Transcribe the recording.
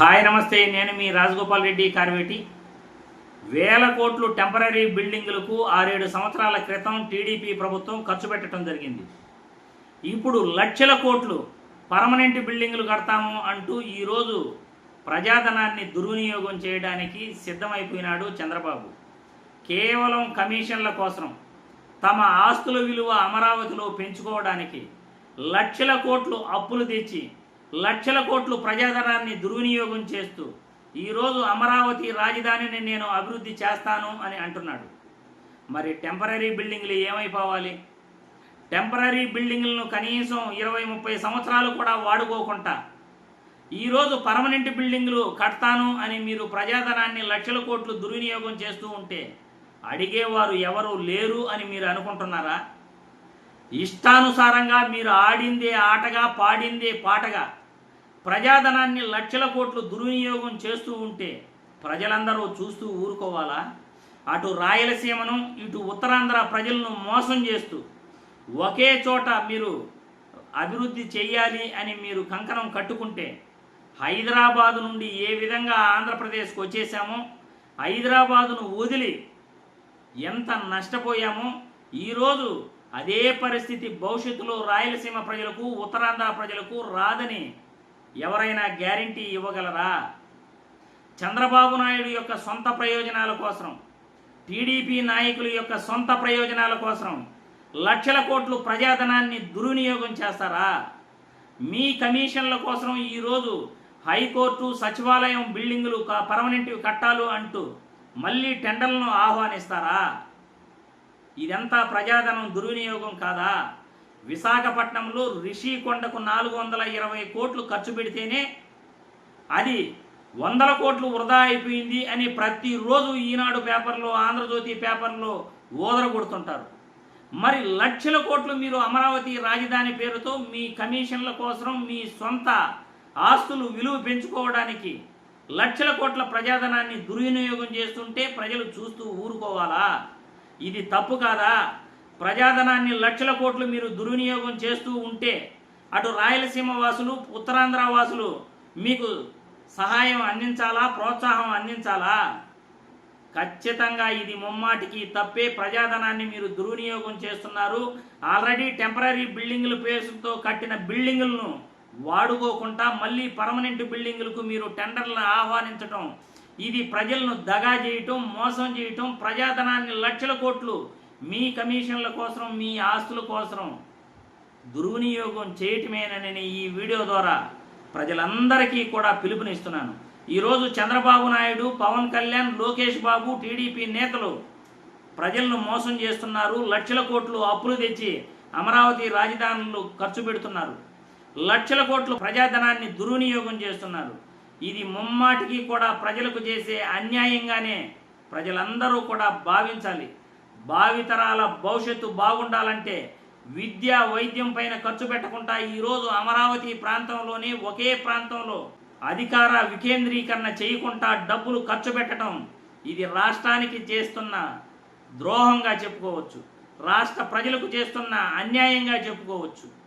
Hi నమస్తే. నేను మీ రాజగోపాల్ రెడ్డి కార్వేటి వేల కోట్లు టెంపరీ బిల్డింగులకు ఆరేడు సంవత్సరాల క్రితం టీడీపీ ప్రభుత్వం ఖర్చు పెట్టడం జరిగింది. ఇప్పుడు లక్షల కోట్లు పర్మనెంట్ బిల్డింగులు కడతాము అంటూ ఈరోజు ప్రజాధనాన్ని దుర్వినియోగం చేయడానికి సిద్ధమైపోయినాడు చంద్రబాబు. కేవలం కమిషన్ల కోసం తమ ఆస్తుల విలువ అమరావతిలో పెంచుకోవడానికి లక్షల కోట్లు అప్పులు తెచ్చి లక్షల కోట్లు ప్రజాధనాన్ని దుర్వినియోగం చేస్తూ ఈరోజు అమరావతి రాజధానిని నేను అభివృద్ధి చేస్తాను అని అంటున్నాడు. మరి టెంపరీ బిల్డింగ్లు ఏమైపోవాలి? టెంపరీ బిల్డింగ్లను కనీసం ఇరవై ముప్పై సంవత్సరాలు కూడా వాడుకోకుండా ఈరోజు పర్మనెంట్ బిల్డింగ్లు కడతాను అని మీరు ప్రజాధనాన్ని లక్షల కోట్లు దుర్వినియోగం చేస్తూ ఉంటే అడిగేవారు ఎవరు లేరు అని మీరు అనుకుంటున్నారా? ఇష్టానుసారంగా మీరు ఆడిందే ఆటగా పాడిందే పాటగా ప్రజాధనాన్ని లక్షల కోట్లు దుర్వినియోగం చేస్తూ ఉంటే ప్రజలందరూ చూస్తూ ఊరుకోవాలా? అటు రాయలసీమను ఇటు ఉత్తరాంధ్ర ప్రజలను మోసం చేస్తూ ఒకే చోట మీరు అభివృద్ధి చేయాలి అని మీరు కంకణం కట్టుకుంటే హైదరాబాదు నుండి ఏ విధంగా ఆంధ్రప్రదేశ్కు వచ్చేసామో హైదరాబాదును వదిలి ఎంత నష్టపోయామో ఈరోజు అదే పరిస్థితి భవిష్యత్తులో రాయలసీమ ప్రజలకు ఉత్తరాంధ్ర ప్రజలకు రాదని ఎవరైనా గ్యారంటీ ఇవ్వగలరా? చంద్రబాబు నాయుడు యొక్క సొంత ప్రయోజనాల కోసం టీడీపీ నాయకుల యొక్క సొంత ప్రయోజనాల కోసం లక్షల కోట్లు ప్రజాధనాన్ని దుర్వినియోగం చేస్తారా? మీ కమిషన్ల కోసం ఈరోజు హైకోర్టు సచివాలయం బిల్డింగులు క- పర్మనెంట్ కట్టాలు అంటూ మళ్ళీ టెండర్లను ఆహ్వానిస్తారా? ఇదంతా ప్రజాధనం దుర్వినియోగం కాదా? విశాఖపట్నంలో రిషికొండకు నాలుగు వందల ఇరవై కోట్లు ఖర్చు పెడితేనే అది వందల కోట్లు వృధా అయిపోయింది అని ప్రతిరోజు ఈనాడు పేపర్లో ఆంధ్రజ్యోతి పేపర్లో ఓదర కొడుతుంటారు మరి లక్షల కోట్లు మీరు అమరావతి రాజధాని పేరుతో మీ కమిషన్ల కోసం మీ సొంత ఆస్తులు విలువ పెంచుకోవడానికి లక్షల కోట్ల ప్రజాధనాన్ని దుర్వినియోగం చేస్తుంటే ప్రజలు చూస్తూ ఊరుకోవాలా? ఇది తప్పు కాదా? ప్రజాధనాన్ని లక్షల కోట్లు మీరు దుర్వినియోగం చేస్తూ ఉంటే అటు రాయలసీమ వాసులు ఉత్తరాంధ్ర వాసులు మీకు సహాయం అందించాలా ప్రోత్సాహం అందించాలా? ఖచ్చితంగా ఇది ముమ్మాటికి తప్పే. ప్రజాధనాన్ని మీరు దుర్వినియోగం చేస్తున్నారు. ఆల్రెడీ టెంపరీ బిల్డింగుల పేరుతో కట్టిన బిల్డింగులను వాడుకోకుండా మళ్ళీ పర్మనెంట్ బిల్డింగులకు మీరు టెండర్లను ఆహ్వానించటం ఇది ప్రజలను దగా చేయటం మోసం చేయటం ప్రజాధనాన్ని లక్షల కోట్లు మీ కమిషన్ల కోసం మీ ఆస్తుల కోసం దుర్వినియోగం చేయటమేనని ఈ వీడియో ద్వారా ప్రజలందరికీ కూడా పిలుపునిస్తున్నాను. ఈరోజు చంద్రబాబు నాయుడు పవన్ కళ్యాణ్ లోకేష్ బాబు టీడీపీ నేతలు ప్రజలను మోసం చేస్తున్నారు. లక్షల కోట్లు అప్పులు తెచ్చి అమరావతి రాజధానులు ఖర్చు పెడుతున్నారు. లక్షల కోట్లు ప్రజాధనాన్ని దుర్వినియోగం చేస్తున్నారు. ఇది ముమ్మాటికి కూడా ప్రజలకు చేసే అన్యాయంగానే ప్రజలందరూ కూడా భావించాలి. భావితరాల భవిష్యత్తు బాగుండాలంటే విద్య వైద్యం పైన ఖర్చు పెట్టకుండా ఈరోజు అమరావతి ప్రాంతంలోనే ఒకే ప్రాంతంలో అధికార వికేంద్రీకరణ చేయకుండా డబ్బులు ఖర్చు పెట్టడం ఇది రాష్ట్రానికి చేస్తున్న ద్రోహంగా చెప్పుకోవచ్చు. రాష్ట్ర ప్రజలకు చేస్తున్న అన్యాయంగా చెప్పుకోవచ్చు.